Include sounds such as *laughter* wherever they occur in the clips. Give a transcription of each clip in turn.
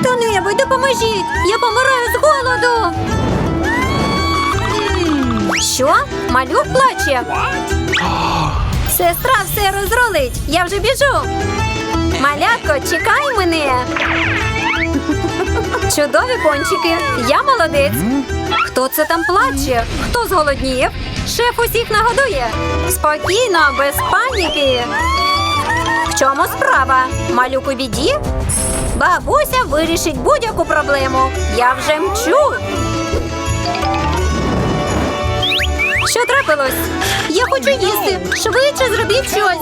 Хто-небудь, допоможіть! Я помираю з голоду. Що? Малюк плаче? Сестра все розрулить. Я вже біжу. Малятко, чекай мене. Чудові пончики. Я молодець. Хто це там плаче? Хто зголоднів? Шеф усіх нагодує. Спокійно, без паніки. Чому справа? Малюк у біді? Бабуся вирішить будь-яку проблему. Я вже мчу. Що трапилось? Я хочу їсти. Швидше зробіть щось.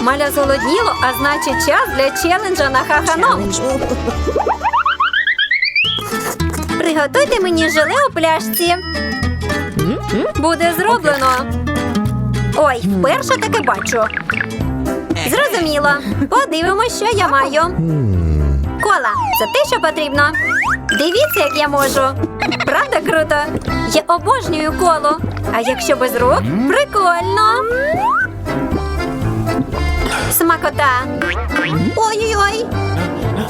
Маля зголодніло, а значить час для челенджа на хаханом. Приготуйте мені желе у пляшці. Буде зроблено. Ой, вперше таке бачу. Зрозуміло. Подивимось, що я маю. Кола, це те, що потрібно. Дивіться, як я можу. Правда круто? Я обожнюю коло. А якщо без рук, прикольно. Смакота. Ой-ой-ой.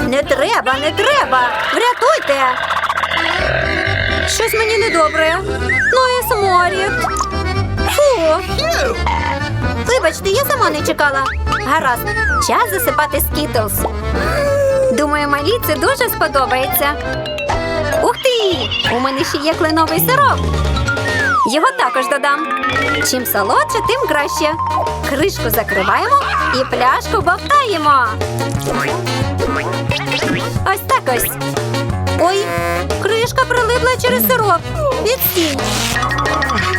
Не треба, не треба. Врятуйте. Щось мені недобре. Ну і сморід. Фу. Вибачте, я сама не чекала. Гаразд, час засипати скітлс. Думаю, малі це дуже сподобається. Ух ти! У мене ще є кленовий сироп. Його також додам. Чим солодше, тим краще. Кришку закриваємо і пляшку бовтаємо. Ось так ось. Ой, кришка прилипла через сироп. Відстінь.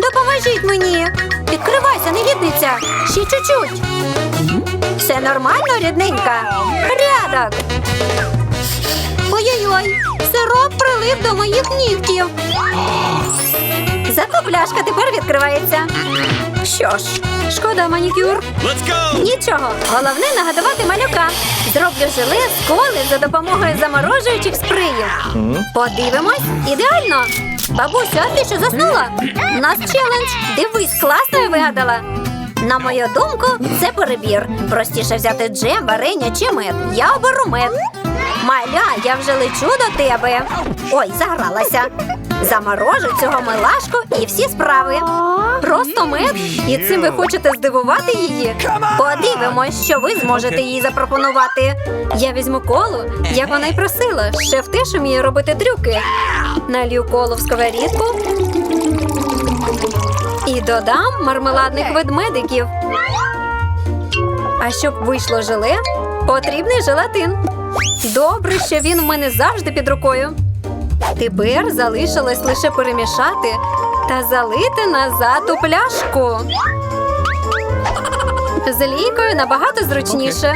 Допоможіть мені. Відкривайся, негідниця. Ще чуть-чуть. Все нормально, рідненька. Порядок. Ой-ой-ой, сироп прилип до моїх нігтів. Зато пляшка тепер відкривається. Що ж, шкода манікюр. Let's go! Нічого, головне нагадувати малюка. Зроблю желе з коли за допомогою заморожуючих спреїв. Подивимось, ідеально. Бабусю, а ти що заснула? У нас челендж. Дивись, класно я вигадала. На мою думку, це перебір. Простіше взяти джем, варення чи мед. Я оберу мед. Маля, я вже лечу до тебе. Ой, загралася. Заморожу цього милашку і всі справи. Просто мед. І цим ви хочете здивувати її? Подивимось, що ви зможете їй запропонувати. Я візьму колу, як вона й просила. Шеф теж уміє робити трюки. Налью колу в сковорідку і додам мармеладних ведмедиків. А щоб вийшло желе, потрібний желатин. Добре, що він у мене завжди під рукою. Тепер залишилось лише перемішати та залити назад у пляшку. З лійкою набагато зручніше.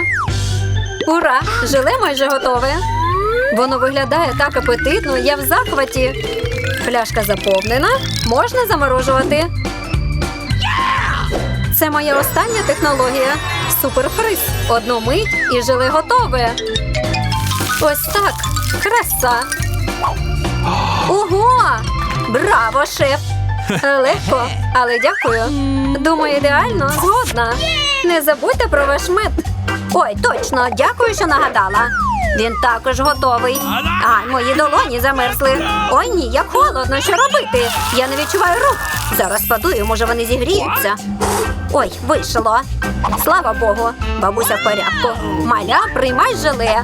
Ура! Желе майже готове. Воно виглядає так апетитно, я в захваті. Пляшка заповнена, можна заморожувати. Це моя остання технологія. Суперфриз. Одну мить і желе готове. Ось так. Краса. Ого! Браво, шеф! Легко, але дякую. Думаю, ідеально згодна. Не забудьте про ваш мед. Ой, точно, дякую, що нагадала. Він також готовий. Ай, мої долоні замерзли. Ой, ні, як холодно, що робити? Я не відчуваю рук. Зараз падую, може вони зігріються. Ой, вийшло. Слава Богу, бабуся в порядку. Маля, приймай желе.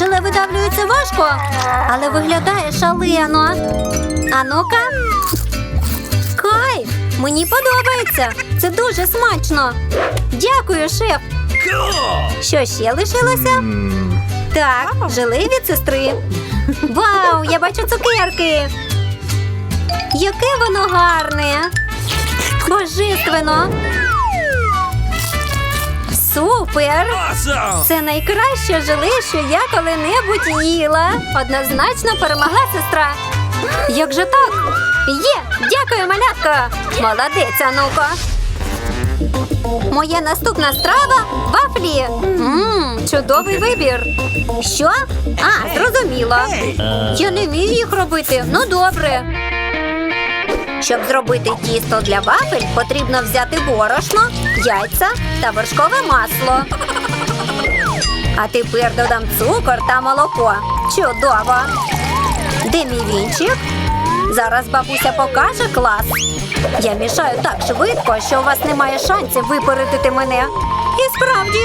Желе видавлюється важко, але виглядає шалено. А ну-ка. Кайф! Мені подобається. Це дуже смачно. Дякую, шеф. Що ще лишилося? Так, желе від сестри. Вау, я бачу цукерки. Яке воно гарне. Божественно. Супер! Awesome! Це найкраще желе, що я коли-небудь їла. Однозначно перемогла сестра. Як же так? Є! Дякую, малятка! Молодець, Ануко! Моя наступна страва вафлі. Ммм, чудовий вибір. Що? А, зрозуміло. Я не вмію їх робити. Ну добре. Щоб зробити тісто для вафель, потрібно взяти борошно, яйця та вершкове масло. А тепер додам цукор та молоко. Чудово! Де мій вінчик? Зараз бабуся покаже клас. Я мішаю так швидко, що у вас немає шансів випередити мене. І справді,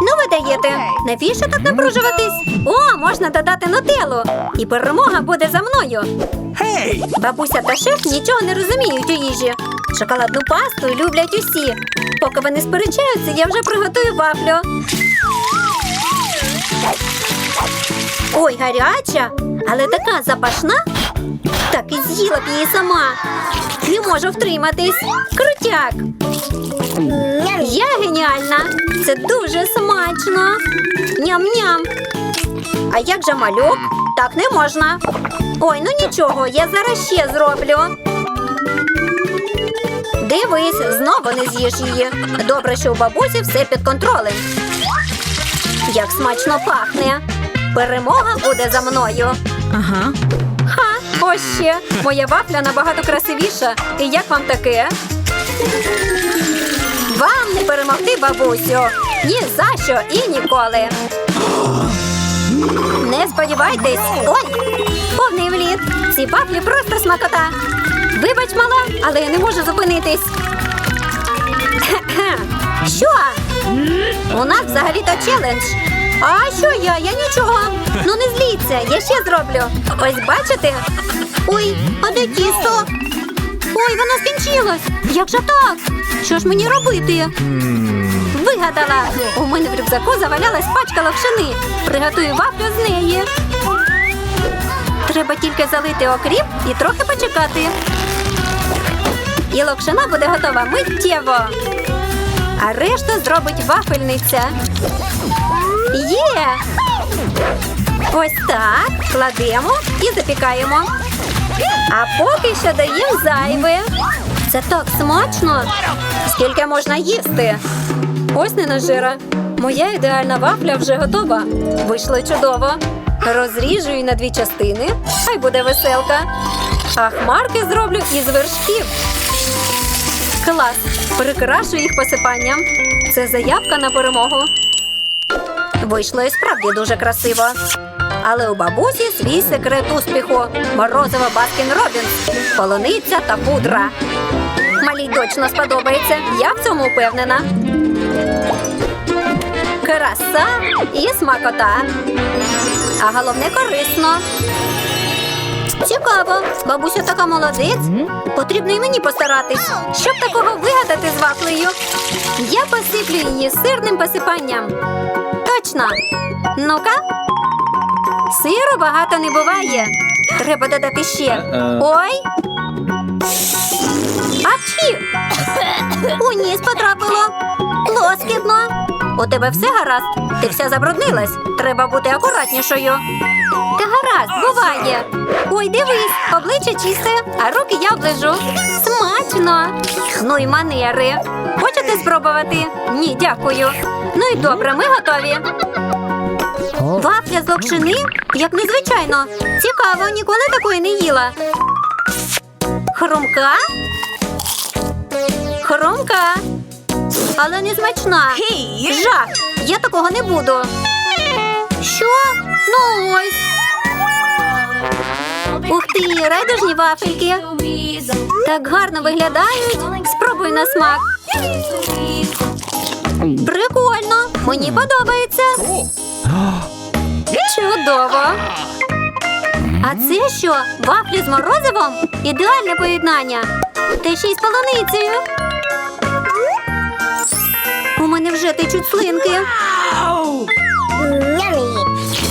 Ну, ви даєте. Навіщо так напружуватись? О, можна додати нутеллу. І перемога буде за мною. Hey! Бабуся та шеф нічого не розуміють у їжі. Шоколадну пасту люблять усі. Поки вони сперечаються, я вже приготую вафлю. Ой, гаряча, але така запашна. Так і з'їла б її сама. Не можу втриматись. Крутяк. Я геніальна. Це дуже смачно. Ням-ням. А як же малюк? Так не можна. Ой, ну нічого, я зараз ще зроблю. Дивись, знову не з'їш її. Добре, що у бабусі все під контролем. Як смачно пахне. Перемога буде за мною. Ага. Ха, ось ще. Моя вафля набагато красивіша. І як вам таке? Вам не перемогти, бабусю. Ні за що і ніколи. Не сподівайтесь. Ой, повний вліт. Ці вафлі просто смакота. Вибач, мала, але я не можу зупинитись. *coughs* Що? У нас взагалі-то челендж. А що я? Я нічого. Ну не зліться, я ще зроблю. Ось бачите? Ой, а де тісто? Ой, воно скінчилось. Як же так? Що ж мені робити? Вигадала! У мене в рюкзаку завалялась пачка локшини. Приготую вафлю з неї. Треба тільки залити окріп і трохи почекати. І локшина буде готова миттєво. А решту зробить вафельниця. Є! Ось так. Кладемо і запікаємо. А поки що даємо зайве. Це так смачно. Скільки можна їсти? Ось не нажира. Моя ідеальна вафля вже готова. Вийшло чудово. Розріжу її на дві частини. Хай буде веселка. А хмарки зроблю із вершків. Клас! Прикрашу їх посипанням. Це заявка на перемогу. Вийшло і справді дуже красиво. Але у бабусі свій секрет успіху морозиво Баскін Робінс, полуниця та пудра. Малій точно сподобається. Я в цьому впевнена. Краса і смакота. А головне корисно. Цікаво, бабуся така молодець. Потрібно і мені постаратись, щоб такого вигадати з вафлею. Я посиплю її сирним посипанням. Точно. Ну-ка. Сиру багато не буває. Треба додати ще. Ой. Апчі! У ніс потрапило. Лоскідно. У тебе все гаразд? Ти вся забруднилась. Треба бути акуратнішою. Та гаразд, буває. Ой, дивись, обличчя чисте, а руки я оближу. Смачно. Ну й манери. Хочете спробувати? Ні, дякую. Ну і добре, ми готові. Вафля з локшини? Як незвичайно. Цікаво, ніколи такої не їла. Хрумка? Хрумка. Але не смачна. Жах! Я такого не буду. Що? Ну ось. Ух ти, райдужні вафельки. Так гарно виглядають. Спробуй на смак. Прикольно. Мені подобається. Чудово! А це що? Вафлі з морозивом? Ідеальне поєднання. Та ще й з полуницею. У мене вже течуть слинки.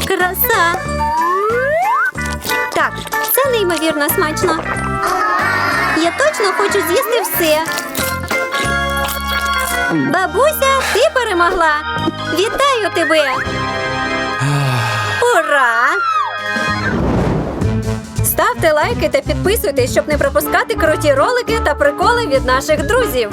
Краса. Так, це неймовірно смачно. Я точно хочу з'їсти все. Бабуся, ти перемогла. Вітаю тебе. Ура! Ставте лайки та підписуйтесь, щоб не пропускати круті ролики та приколи від наших друзів.